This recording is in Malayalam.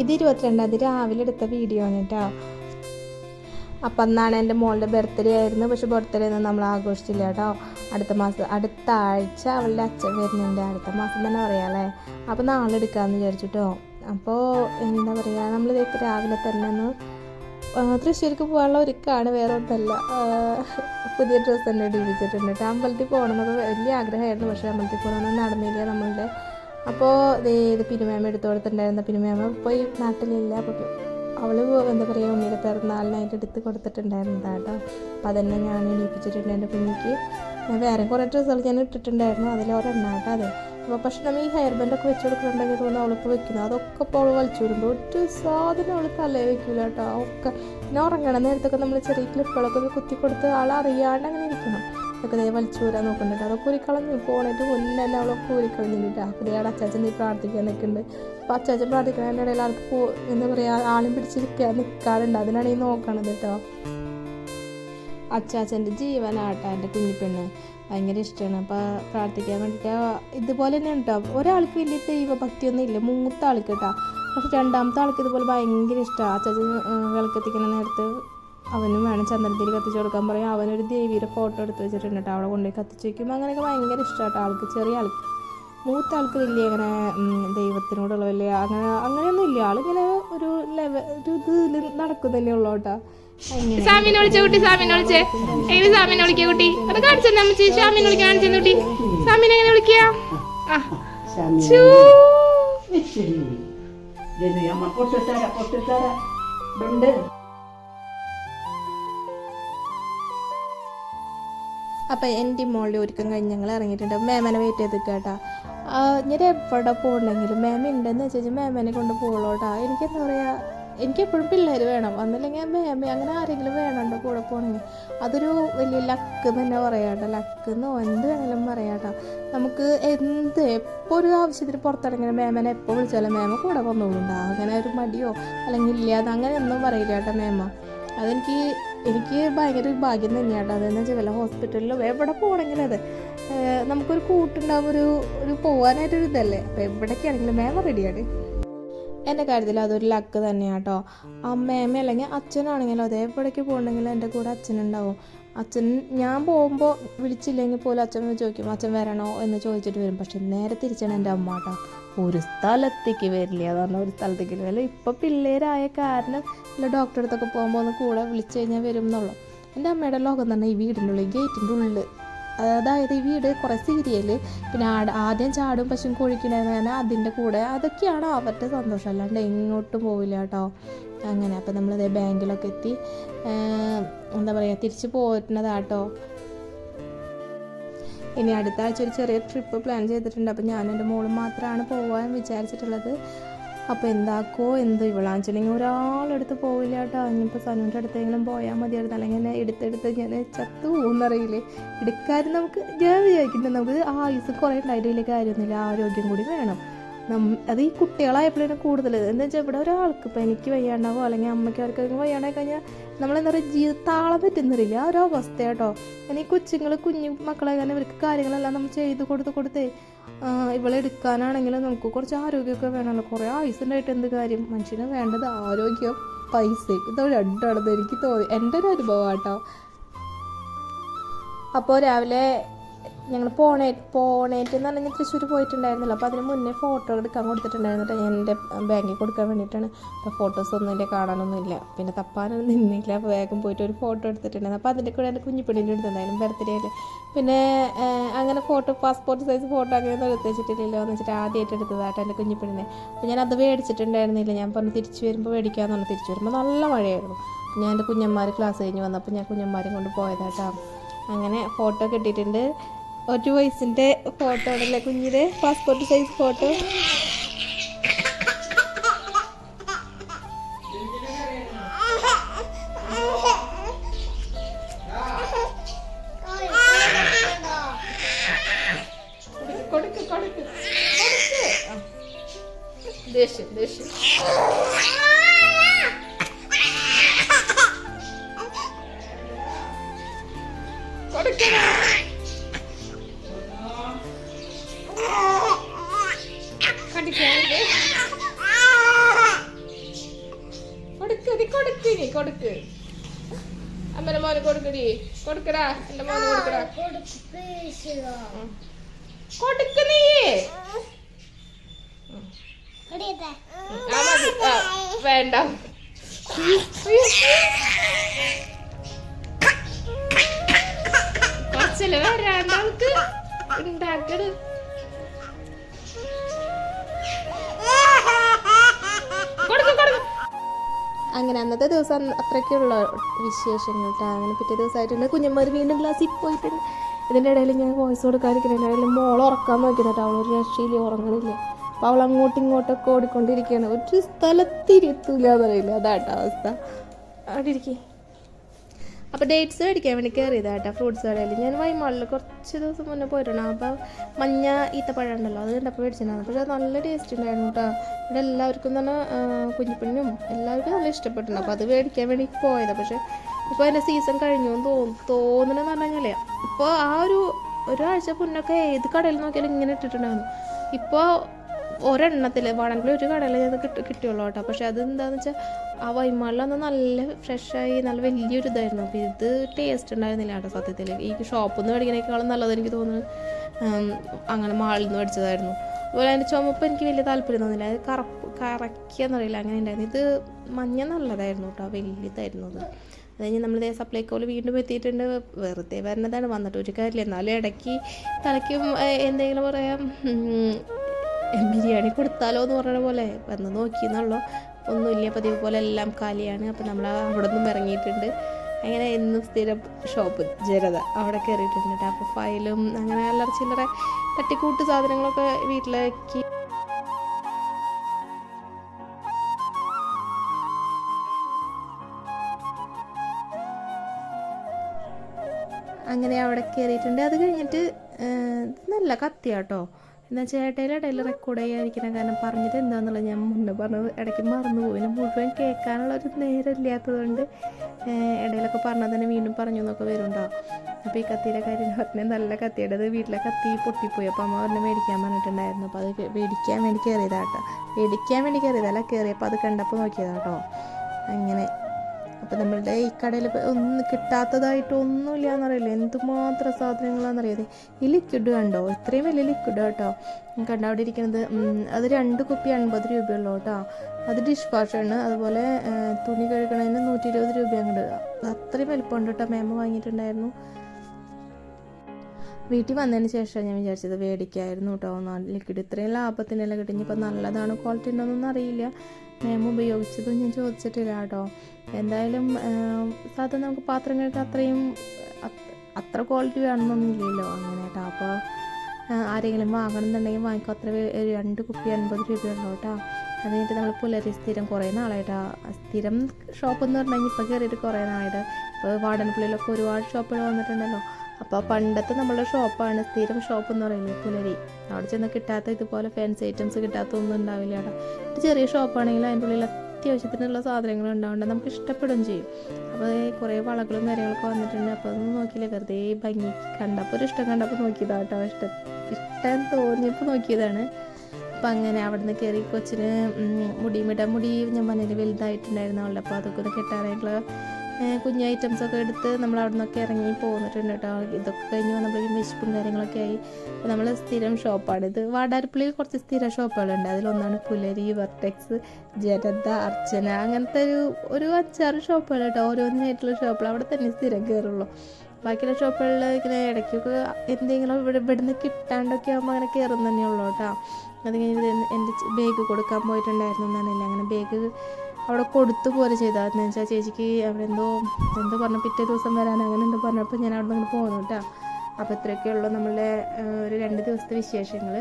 ഇത് ഇരുപത്തിരണ്ടാം തീയതി രാവിലെ എടുത്ത വീഡിയോ ആണ് കേട്ടോ അപ്പം അന്നാണ് എന്റെ മോളുടെ ബർത്ത്ഡേ ആയിരുന്നു. പക്ഷെ ബർത്ത്ഡേ ഒന്നും നമ്മൾ ആഘോഷിച്ചില്ല കേട്ടോ അടുത്ത മാസം അടുത്ത ആഴ്ച അവളുടെ അച്ഛൻ വരുന്നുണ്ട്. അടുത്ത മാസം തന്നെ പറയാമല്ലേ അപ്പോൾ നാളെ എടുക്കാമെന്ന് വിചാരിച്ചു കേട്ടോ അപ്പോൾ എന്താ പറയുക നമ്മൾ രാവിലെ തന്നെ ഒന്ന് തൃശ്ശൂർക്ക് പോകാനുള്ള ഒരുക്കാണ്. വേറെ ഒന്നല്ല പുതിയ ഡ്രസ്സ് തന്നെ ഇടിപ്പിച്ചിട്ടുണ്ട് കേട്ടോ അമ്പലത്തിൽ പോകണമെന്നൊക്കെ വലിയ ആഗ്രഹമായിരുന്നു. പക്ഷേ അമ്പലത്തിൽ പോകണമെന്ന് നടന്നില്ല നമ്മളുടെ അപ്പോൾ ഇത് പിരുമേമ എടുത്തു കൊടുത്തിട്ടുണ്ടായിരുന്ന പിരുമേമ ഇപ്പോൾ ഈ നാട്ടിലില്ല. അപ്പോൾ അവൾ എന്താ പറയുക ഉണ്ണിയുടെ പിറന്നാളിനായിട്ട് എടുത്ത് കൊടുത്തിട്ടുണ്ടായിരുന്നതാ കേട്ടോ അപ്പം അതന്നെ ഞാൻ എണീപ്പിച്ചിട്ടുണ്ട് എന്റെ കുഞ്ഞിക്ക്. വേറെ കുറേ ഡ്രസ്സുകൾ ഞാൻ ഇട്ടിട്ടുണ്ടായിരുന്നു. കേട്ടോ അത്. അപ്പോൾ പക്ഷെ നമ്മൾ ഈ ഹെയർ ബാൻഡൊക്കെ വെച്ച് കൊടുക്കുന്നുണ്ടെങ്കിൽ തോന്നുന്നു അവൾക്ക് വെക്കുന്നത് അതൊക്കെ ഇപ്പോൾ അവൾ വലിച്ചു വിടുമ്പോൾ ഒരു സാധനം അവൾ തലേ വെക്കില്ല കേട്ടോ. ഒക്കെ പിന്നെ ഉറങ്ങണം നേരത്തൊക്കെ നമ്മൾ ചെറിയ ക്ലിപ്പുകളൊക്കെ കുത്തി കൊടുത്ത് ആളറിയാണ്ട് അങ്ങനെ ഇരിക്കണം. അതൊക്കെ ദേ വലിച്ചു നോക്കുന്നുണ്ട്. അതൊക്കെ ഊരിക്കളഞ്ഞു പോണേറ്റ് മുന്നേ തന്നെ അവളൊക്കെ ഊരിക്കളഞ്ഞിട്ട് അപ്പോൾ അവിടെ അച്ചാച്ചൻ നീ പ്രാർത്ഥിക്കാൻ നിൽക്കുന്നുണ്ട്. അപ്പോൾ അച്ചാച്ചൻ പ്രാർത്ഥിക്കുന്നതിന്റെ ഇടയിൽ ആൾക്ക് പോ എന്താ പറയുക ആളും പിടിച്ചിരിക്കാൻ നിൽക്കാറുണ്ട് അതിനാണ് ഈ നോക്കണത് കേട്ടോ. അച്ചാച്ചന്റെ ജീവനാട്ടാ എന്റെ കുഞ്ഞിപ്പെണ്ണ് ഭയങ്കര ഇഷ്ടമാണ് അപ്പോൾ പ്രാർത്ഥിക്കാൻ വേണ്ടിയിട്ട് ഇതുപോലെ തന്നെ കേട്ടോ. ഒരാൾക്ക് വലിയ ദൈവഭക്തിയൊന്നും ഇല്ല. മൂത്ത ആൾക്ക് കേട്ടോ. പക്ഷെ രണ്ടാമത്തെ ആൾക്ക് ഇതുപോലെ ഭയങ്കര ഇഷ്ടമാണ് അച്ചാച്ചൻ വിളക്കെത്തിക്കുന്ന നേരത്ത് അവനും വേണം ചന്ദ്രത്തിൽ കത്തിച്ച് കൊടുക്കാൻ പറയും. അവനൊരു ദേവിയുടെ ഫോട്ടോ എടുത്ത് വെച്ചിട്ടുണ്ട് കേട്ടോ. അവളെ കൊണ്ടുപോയി കത്തിച്ച് വയ്ക്കുമ്പോൾ അങ്ങനെയൊക്കെ ഭയങ്കര ഇഷ്ടമാട്ടോ ആൾക്ക് ചെറിയ ആൾക്ക് മൂത്ത ആൾക്ക് വലിയ അങ്ങനെ ദൈവത്തിനോടുള്ള വലിയ അങ്ങനെ അങ്ങനെയൊന്നും ഇല്ല. ആളിങ്ങനെ ഒരു ലെവൽ ഒരു ഇതിൽ നടക്കുന്നല്ലേ തന്നെ ഉള്ളൂ കേട്ടോ. അങ്ങനെ സാമിനെ വിളിച്ച കുട്ടി സാമിനെ വിളിച്ചേ. എങ്ങനെ സാമിനെ വിളിക്കുക കുട്ടി. അത് കാണിച്ചു അമ്മച്ചി സാമിനെ വിളിക്കാൻ കാണിച്ചു കുട്ടി. സാമിനെ എങ്ങനെ വിളിക്കുക ആ. ചൂ. ഇച്ചിരി ജനു അമ്മ പൊട്ടിത്തര പൊട്ടിത്തര ഉണ്ട് അപ്പം എന്റെ മോളുടെ ഒരുക്കം കഴിഞ്ഞ് ഞങ്ങൾ ഇറങ്ങിയിട്ടുണ്ട്. മേമനെ വെയിറ്റ് ചെയ്ത് കേട്ടോ. ഞാൻ എവിടെ പോകണമെങ്കിലും മേമ ഉണ്ടെന്ന് വെച്ചാൽ മേമനെ കൊണ്ട് പോകുള്ളൂട്ടാ എനിക്ക് എന്താ പറയുക എനിക്ക് എപ്പോഴും പിള്ളേർ വേണം. ഒന്നില്ലെങ്കിൽ മേമ അങ്ങനെ ആരെങ്കിലും വേണമുണ്ടോ കൂടെ പോകണമെങ്കിൽ. അതൊരു വലിയ ലക്ക് തന്നെ പറയാട്ടോ ലക്ക് എന്നോ എന്ത് വേണമെങ്കിലും പറയാട്ടോ നമുക്ക് എന്ത് എപ്പോൾ ഒരു ആവശ്യത്തിന് പുറത്തിറങ്ങിയ മേമനെ എപ്പോൾ വിളിച്ചാലും മേമ കൂടെ വന്നോളുണ്ടാ അങ്ങനെ ഒരു മടിയോ അല്ലെങ്കിൽ ഇല്ലാതെ അങ്ങനെ ഒന്നും പറയില്ല കേട്ടോ മേമ. അതെനിക്ക് എനിക്ക് ഭയങ്കര ഭാഗ്യം തന്നെയാണ് അതെന്ന് വെച്ചാൽ വല്ല ഹോസ്പിറ്റലിലോ എവിടെ പോകണമെങ്കിലും അതെ. നമുക്കൊരു കൂട്ടുണ്ടാവും ഒരു ഒരു പോകാനായിട്ടൊരു ഇതല്ലേ? അപ്പോൾ എവിടേക്കാണെങ്കിലും മേമ റെഡിയാണ് എന്റെ കാര്യത്തിൽ അതൊരു ലക്ക് തന്നെയാണ് കേട്ടോ അമ്മയമ്മ അല്ലെങ്കിൽ അച്ഛനാണെങ്കിലും അതേ എവിടേക്ക് പോകണമെങ്കിലും എന്റെ കൂടെ അച്ഛനുണ്ടാവും. അച്ഛൻ ഞാൻ പോകുമ്പോൾ വിളിച്ചില്ലെങ്കിൽ പോലും അച്ഛൻ ചോദിക്കും അച്ഛൻ വരണോ? എന്ന് ചോദിച്ചിട്ട് വരും. പക്ഷെ നേരെ തിരിച്ചാണ് എന്റെ അമ്മ കേട്ടോ. ഒരു സ്ഥലത്തേക്ക് വരില്ല. എന്ന് പറഞ്ഞാൽ ഒരു സ്ഥലത്തേക്ക് വരില്ല. ഇപ്പം പിള്ളേരായ കാരണം ഇല്ല ഡോക്ടറെ അടുത്തൊക്കെ പോകുമ്പോൾ ഒന്ന് കൂടെ വിളിച്ചു കഴിഞ്ഞാൽ വരും എന്നുള്ളൂ എന്റെ അമ്മയുടെ ലോകം തന്നെ ഈ വീടിന്റെ ഉള്ളിൽ ഗേറ്റിന്റെ ഉള്ളിൽ അതായത് ഈ വീട് കുറേ സീരിയൽ പിന്നെ ആദ്യം ചാടും പശുവും കോഴിക്കുണ്ടായിരുന്ന അതിന്റെ കൂടെ അതൊക്കെയാണ് അവരുടെ സന്തോഷം. അല്ലാണ്ട് എങ്ങോട്ടും പോവില്ല കേട്ടോ. അങ്ങനെ. അപ്പം നമ്മളിതേ ബാങ്കിലൊക്കെ എത്തി. എന്താ പറയുക തിരിച്ച് പോരുന്നതാട്ടോ ഇനി അടുത്ത ആഴ്ച ഒരു ചെറിയ ട്രിപ്പ് പ്ലാൻ ചെയ്തിട്ടുണ്ട്. അപ്പോൾ ഞാൻ എന്റെ മോളും മാത്രമാണ് പോകാൻ വിചാരിച്ചിട്ടുള്ളത്. അപ്പോൾ എന്താക്കോ എന്ത് ഇവളാണെന്നുവെച്ചിട്ടുണ്ടെങ്കിൽ ഒരാളെടുത്ത് പോവില്ല കേട്ടോ ഇനിയിപ്പോൾ സനുവിന്റെ അടുത്തെങ്കിലും പോയാൽ മതിയായിരുന്നു. അല്ലെങ്കിൽ എന്നെ എടുത്തെടുത്ത് ഞാൻ ചത്തു പോകുന്നറിയില്ലേ? എടുക്കാതെ നമുക്ക് ഞാൻ വിചാരിക്കുന്നത് നമുക്ക് ആയുസ് കുറേ ഉണ്ടായിട്ടില്ല കാര്യമൊന്നുമില്ല. ആരോഗ്യം കൂടി വേണം. അത് ഈ കുട്ടികളായപ്പോഴാണ് കൂടുതൽ. എന്താ വെച്ചാൽ ഇവിടെ ഒരാൾക്ക് ഇപ്പോൾ എനിക്ക് വയ്യാണ്ടാവോ? അല്ലെങ്കിൽ അമ്മയ്ക്ക് ആർക്കെങ്കിലും വയ്യാണ്ടായി കഴിഞ്ഞാൽ നമ്മളെന്താ പറയുക ജീവിത താളം പറ്റുന്നില്ല. ആ ഒരു അവസ്ഥ കേട്ടോ ഈ കൊച്ചുങ്ങൾ കുഞ്ഞു മക്കളെ കാരണം ഇവർക്ക് കാര്യങ്ങളെല്ലാം നമ്മൾ ചെയ്ത് കൊടുത്ത് കൊടുത്തേ ഇവളെ എടുക്കാനാണെങ്കിലും നമുക്ക് കുറച്ച് ആരോഗ്യമൊക്കെ വേണമല്ലോ. കുറേ ആയുസുണ്ടായിട്ട് എന്ത് കാര്യം? മനുഷ്യന് വേണ്ടത് ആരോഗ്യം പൈസ ഇത് രണ്ടാണെന്ന് എനിക്ക് തോന്നി. എന്റെ ഒരു അനുഭവം കേട്ടോ അപ്പോൾ രാവിലെ ഞങ്ങൾ പോണേ പോണേറ്റ് എന്ന് പറഞ്ഞാൽ തൃശ്ശൂർ പോയിട്ടുണ്ടായിരുന്നില്ല. അപ്പോൾ അതിന് മുന്നേ ഫോട്ടോ എടുക്കാൻ കൊടുത്തിട്ടുണ്ടായിരുന്നു ഞാൻ എന്റെ ബാങ്കിൽ കൊടുക്കാൻ വേണ്ടിയിട്ടാണ്. അപ്പോൾ ഫോട്ടോസ് ഒന്നും എന്റെ കാണാനൊന്നുമില്ല. പിന്നെ തപ്പാനൊന്നും നിന്നില്ല. അപ്പോൾ വേഗം പോയിട്ട് ഒരു ഫോട്ടോ എടുത്തിട്ടുണ്ടായിരുന്നു. അപ്പോൾ അതിന്റെ കൂടെ എന്റെ കുഞ്ഞിപ്പെണ്ണിന്റെ എടുത്തിട്ടുണ്ടായിരുന്നു ബർത്ത്ഡേയിൽ പിന്നെ അങ്ങനെ ഫോട്ടോ പാസ്പോർട്ട് സൈസ് ഫോട്ടോ അങ്ങനെയൊന്നും എടുത്ത് വെച്ചിട്ടില്ലല്ലോ എന്ന് വെച്ചിട്ട് ആദ്യമായിട്ട് എടുത്തതാട്ടോ എന്റെ കുഞ്ഞിപ്പെണ്ണിനെ അപ്പോൾ ഞാൻ അത് മേടിച്ചിട്ടുണ്ടായിരുന്നില്ല. ഞാൻ പറഞ്ഞു തിരിച്ചു വരുമ്പോൾ മേടിക്കാമെന്ന് തിരിച്ച് വരുമ്പോൾ നല്ല മഴയായിരുന്നു. ഞാൻ എന്റെ കുഞ്ഞന്മാർ ക്ലാസ് കഴിഞ്ഞ് വന്നപ്പോൾ ഞാൻ കുഞ്ഞന്മാരും കൊണ്ട് പോയതാട്ടോ. അങ്ങനെ ഫോട്ടോ കിട്ടിയിട്ടുണ്ട് ഒരു വയസ്സിന്റെ ഫോട്ടോ ആണല്ലേ കുഞ്ഞിന്റെ പാസ്പോർട്ട് സൈസ് ഫോട്ടോ കൊടുക്ക് കൊടുക്ക് കൊടുക്ക് അമ്മന്റെ മോന് കൊടുക്കടി കൊടുക്കടാ എന്റെ മോന് കൊടുക്കടാ കൊടുക്ക് നീ. വേണ്ട. അവൾക്ക് ഉണ്ടാക്കട് അങ്ങനെ അന്നത്തെ ദിവസം അത്രയ്ക്കുള്ള വിശേഷങ്ങൾ കേട്ടോ അങ്ങനെ പിറ്റേ ദിവസമായിട്ടുണ്ട് കുഞ്ഞന്മാർ വീണ്ടും ക്ലാസ്സിൽ പോയിട്ടുണ്ട് ഇതിന്റെ ഇടയിൽ ഞാൻ വോയിസ് കൊടുക്കാതിരിക്കുന്ന ഇടയിൽ മോൾ ഉറക്കാൻ നോക്കിയതാട്ടോ. അവൾ ഒരു രക്ഷയില്ല ഉറങ്ങണില്ല. അപ്പോൾ അവൾ അങ്ങോട്ടും ഇങ്ങോട്ടൊക്കെ ഓടിക്കൊണ്ടിരിക്കുകയാണ്. ഒരു സ്ഥലത്തിരുത്തൂല എന്നറിയില്ല അതാട്ടോ അവസ്ഥ. അവിടെ ഇരിക്കേ. അപ്പോൾ ഡേറ്റ്സ് മേടിക്കാൻ വേണ്ടി കയറിയതാണ് കേട്ടോ ഫ്രൂട്ട്സ് കടയിൽ ഞാൻ വൈമാളിൽ കുറച്ച് ദിവസം മുന്നേ പോയിട്ടുണ്ട്. അപ്പോൾ മഞ്ഞ ഈത്തപ്പഴം ഉണ്ടല്ലോ അത് കണ്ടപ്പോൾ മേടിച്ചിട്ടുണ്ടായിരുന്നു. പക്ഷേ നല്ല ടേസ്റ്റ് ഉണ്ടായിരുന്നു കേട്ടോ ഇവിടെ എല്ലാവർക്കും തന്നെ കുഞ്ഞിപ്പിണ്ണിനും എല്ലാവർക്കും നല്ല ഇഷ്ടപ്പെട്ടിട്ടുണ്ട്. അപ്പോൾ അത് മേടിക്കാൻ വേണ്ടി പോയതാണ് പക്ഷേ ഇപ്പോൾ അതിന്റെ സീസൺ കഴിഞ്ഞു എന്ന് തോന്നു തോന്നണമെന്ന് പറഞ്ഞു കഴിഞ്ഞാലേ ഇപ്പോൾ ആ ഒരു ഒരാഴ്ച മുന്നൊക്കെ ഏത് കടയിൽ നോക്കിയാലും ഇങ്ങനെ ഇട്ടിട്ടുണ്ടായിരുന്നു. ഇപ്പോൾ ഒരെണ്ണത്തിൽ വേണമെങ്കിൽ ഒരു കടയിൽ അത് കിട്ടി കിട്ടിയുള്ളൂ കേട്ടോ. പക്ഷെ അത് എന്താണെന്ന് വെച്ചാൽ ആ വൈമാളിലൊന്ന് നല്ല ഫ്രഷായി നല്ല വലിയൊരു ഇതായിരുന്നു. അപ്പോൾ ഇത് ടേസ്റ്റ് ഉണ്ടായിരുന്നില്ല കേട്ടോ സത്യത്തിൽ. ഈ ഷോപ്പിൽ നിന്ന് മേടിക്കണേക്കാളും നല്ലത് എനിക്ക് തോന്നുന്നു അങ്ങനെ മാളിൽ നിന്ന് മേടിച്ചതായിരുന്നു. അതുപോലെ അതിന്റെ ചുമപ്പ് എനിക്ക് വലിയ താല്പര്യം തോന്നില്ല. അത് കറപ്പ് കറക്കിയെന്നറിയില്ല അങ്ങനെ ഉണ്ടായിരുന്നു. ഇത് മഞ്ഞ നല്ലതായിരുന്നു കേട്ടോ വലിയതായിരുന്നു അത്. അത് കഴിഞ്ഞ് നമ്മൾ ഇതേ സപ്ലൈക്കോയിൽ വീണ്ടും എത്തിയിട്ടുണ്ട്. വെറുതെ വരുന്നതാണ് വന്നിട്ട് ഒരു കാര്യമില്ല. എന്നാലും ഇടയ്ക്ക് തലയ്ക്കും എന്തെങ്കിലും പറയാം ബിരിയാണി കൊടുത്താലോ എന്ന് പറഞ്ഞ പോലെ വന്ന് നോക്കിയെന്നുള്ളൂ ഒന്നുമില്ല പതിവ് പോലെ എല്ലാം കാലിയാണ്. അപ്പം നമ്മൾ അവിടെ നിന്നും ഇറങ്ങിയിട്ടുണ്ട്. അങ്ങനെ എന്നും സ്ഥിരം ഷോപ്പ് ജനത അവിടെ കയറിയിട്ടുണ്ട് കേട്ടോ. അപ്പോൾ ഫയലും അങ്ങനെ അല്ലറ ചില്ലറ തട്ടിക്കൂട്ട് സാധനങ്ങളൊക്കെ വീട്ടിലേക്ക്. അങ്ങനെ അവിടെ കയറിയിട്ടുണ്ട്. അത് കഴിഞ്ഞിട്ട് നല്ല കത്തിയാട്ടോ. എന്താ വെച്ചാൽ ഇടയിൽ റെക്കോർഡ് ചെയ്യാതിരിക്കണം. കാരണം പറഞ്ഞത് എന്താണെന്നുള്ളത് ഞാൻ മുന്നേ പറഞ്ഞത് ഇടയ്ക്ക് മറന്നു പോകും മുഴുവൻ കേൾക്കാനുള്ള ഒരു നേരം ഇടയിലൊക്കെ പറഞ്ഞാൽ തന്നെ വീണ്ടും പറഞ്ഞു എന്നൊക്കെ വരുന്നുണ്ടോ? അപ്പോൾ ഈ കത്തിയുടെ കാര്യം പറഞ്ഞാൽ നല്ല കത്തിയുടേത് വീട്ടിലെ കത്തി പൊട്ടിപ്പോയി. അപ്പോൾ അമ്മ പറഞ്ഞ് മേടിക്കാൻ പറഞ്ഞിട്ടുണ്ടായിരുന്നു. അപ്പോൾ അത് മേടിക്കാൻ വേണ്ടി കയറിയതാട്ടോ മേടിക്കാൻ വേണ്ടി കയറിയതല്ല കയറിയപ്പോൾ അത് കണ്ടപ്പോൾ നോക്കിയതാട്ടോ അങ്ങനെ. അപ്പം നമ്മളുടെ ഈ കടയിൽ ഒന്നും കിട്ടാത്തതായിട്ട് ഒന്നുമില്ല എന്നറിയില്ല എന്തുമാത്രം സാധനങ്ങളാണെന്നറിയാതെ ഈ ലിക്വിഡ് കണ്ടോ? ഇത്രയും വലിയ ലിക്വിഡ് കേട്ടോ. കണ്ട? അവിടെ ഇരിക്കുന്നത് അത് രണ്ട് കുപ്പി അൻപത് രൂപയുള്ളൂ കേട്ടോ. അത് ഡിഷ് വാഷാണ് അതുപോലെ തുണി കഴുകണതിന് നൂറ്റി ഇരുപത് രൂപയുണ്ട് അത്രയും വലിപ്പമുണ്ട് കേട്ടോ. മേമ വാങ്ങിയിട്ടുണ്ടായിരുന്നു. വീട്ടിൽ വന്നതിന് ശേഷം ഞാൻ വിചാരിച്ചത് മേടിക്കായിരുന്നു കേട്ടോ. ലിക്വിഡ് ഇത്രയും ലാഭത്തിനെല്ലാം കിട്ടി. ഇനിയിപ്പോൾ നല്ലതാണ് ക്വാളിറ്റി ഉണ്ടോയെന്നൊന്നും അറിയില്ല. മേമ ഉപയോഗിച്ചതും ഞാൻ ചോദിച്ചിട്ടില്ല കേട്ടോ. എന്തായാലും സാധാരണ നമുക്ക് പാത്രം കഴുകാൻ അത്രയും അത്ര ക്വാളിറ്റി വേണമെന്നൊന്നും ഇല്ലല്ലോ അങ്ങനെ കേട്ടോ. അപ്പോൾ ആരെങ്കിലും വാങ്ങണമെന്നുണ്ടെങ്കിൽ വാങ്ങിക്കോ. അത്ര രണ്ട് കുപ്പി അൻപത് രൂപയുള്ളൂ കേട്ടോ. അത് കഴിഞ്ഞിട്ട് നമ്മൾ പുലരി സ്ഥിരം കുറേ നാളായിട്ടാ. സ്ഥിരം ഷോപ്പ് എന്ന് പറഞ്ഞു കഴിഞ്ഞാൽ ഇപ്പോൾ കയറിയിട്ട് കുറേ നാളായിട്ട്. ഇപ്പോൾ വാടൻപുള്ളിയിലൊക്കെ ഒരുപാട് ഷോപ്പുകൾ വന്നിട്ടുണ്ടല്ലോ. അപ്പോൾ പണ്ടത്തെ നമ്മളുടെ ഷോപ്പാണ് സ്ഥിരം ഷോപ്പ് എന്ന് പറയുന്നത് പുലരി. അവിടെ ചെന്ന് കിട്ടാത്ത ഇതുപോലെ ഫാൻസി ഐറ്റംസ് കിട്ടാത്ത ഒന്നും ഉണ്ടാവില്ല അവിടെ ഒരു ചെറിയ ഷോപ്പാണെങ്കിൽ അതിന്റെ ഉള്ളിൽ അത്യാവശ്യത്തിനുള്ള സാധനങ്ങൾ ഉണ്ടാവേണ്ട നമുക്ക് ഇഷ്ടപ്പെടുകയും ചെയ്യും. അപ്പോൾ കുറേ വളകളും കാര്യങ്ങളൊക്കെ വന്നിട്ടുണ്ട്. അപ്പോൾ അതൊന്നും നോക്കിയില്ല. വെറുതെ ഭംഗി കണ്ടപ്പോൾ ഒരു ഇഷ്ടം കണ്ടപ്പോൾ നോക്കിയതാട്ടോ ഇഷ്ടം ഇഷ്ടം തോന്നിയപ്പോൾ നോക്കിയതാണ്. അപ്പം അങ്ങനെ അവിടെ നിന്ന് കയറി കൊച്ചിന് മുടിമിട മുടി ഞാൻ പറഞ്ഞില്ല വലുതായിട്ടുണ്ടായിരുന്നു. അവളുടെ അപ്പോൾ അതൊക്കെ ഒന്ന് കെട്ടാനായിട്ടുള്ള ഏഹ്, കുഞ്ഞു ഐറ്റംസ് ഒക്കെ എടുത്ത് നമ്മൾ അവിടെ നിന്നൊക്കെ ഇറങ്ങി പോന്നിട്ടുണ്ട് കേട്ടോ ഇതൊക്കെ കഴിഞ്ഞ് വന്നപ്പോൾ വിശപ്പും കാര്യങ്ങളൊക്കെ ആയി. നമ്മൾ സ്ഥിരം ഷോപ്പാണ് ഇത് വാടാരപ്പള്ളിയിൽ കുറച്ച് സ്ഥിര ഷോപ്പുകളുണ്ട് അതിലൊന്നാണ് പുലരി വെർട്ടെക്സ് ജനത അർച്ചന. അങ്ങനത്തെ ഒരു ഒരു അഞ്ചാറ് ഷോപ്പുകൾ കേട്ടോ ഓരോന്നിനായിട്ടുള്ള ഷോപ്പുകൾ അവിടെ തന്നെ സ്ഥിരം കയറുള്ളൂ ബാക്കിയുള്ള ഷോപ്പുകളിൽ ഇങ്ങനെ ഇടയ്ക്കൊക്കെ എന്തെങ്കിലും ഇവിടെ ഇവിടുന്ന് കിട്ടാണ്ടൊക്കെ ആകുമ്പോൾ അങ്ങനെ കയറും തന്നെ ഉള്ളൂ കേട്ടോ അത് കഴിഞ്ഞ് എന്റെ ബാഗ് കൊടുക്കാൻ പോയിട്ടുണ്ടായിരുന്നു എന്നാണ്. അങ്ങനെ ബാഗ് അവിടെ കൊടുത്തു പോലെ ചെയ്താൽ എന്ന് വെച്ചാൽ ചേച്ചിക്ക് അവിടെ എന്തോ എന്തോ പറഞ്ഞു പിറ്റേ ദിവസം വരാൻ അങ്ങനെ എന്തോ പറഞ്ഞപ്പോൾ ഞാൻ അവിടെ നിന്ന് പോകുന്നു കേട്ടോ അപ്പോൾ ഇത്രയൊക്കെയുള്ളൂ നമ്മളുടെ ഒരു രണ്ട് ദിവസത്തെ വിശേഷങ്ങൾ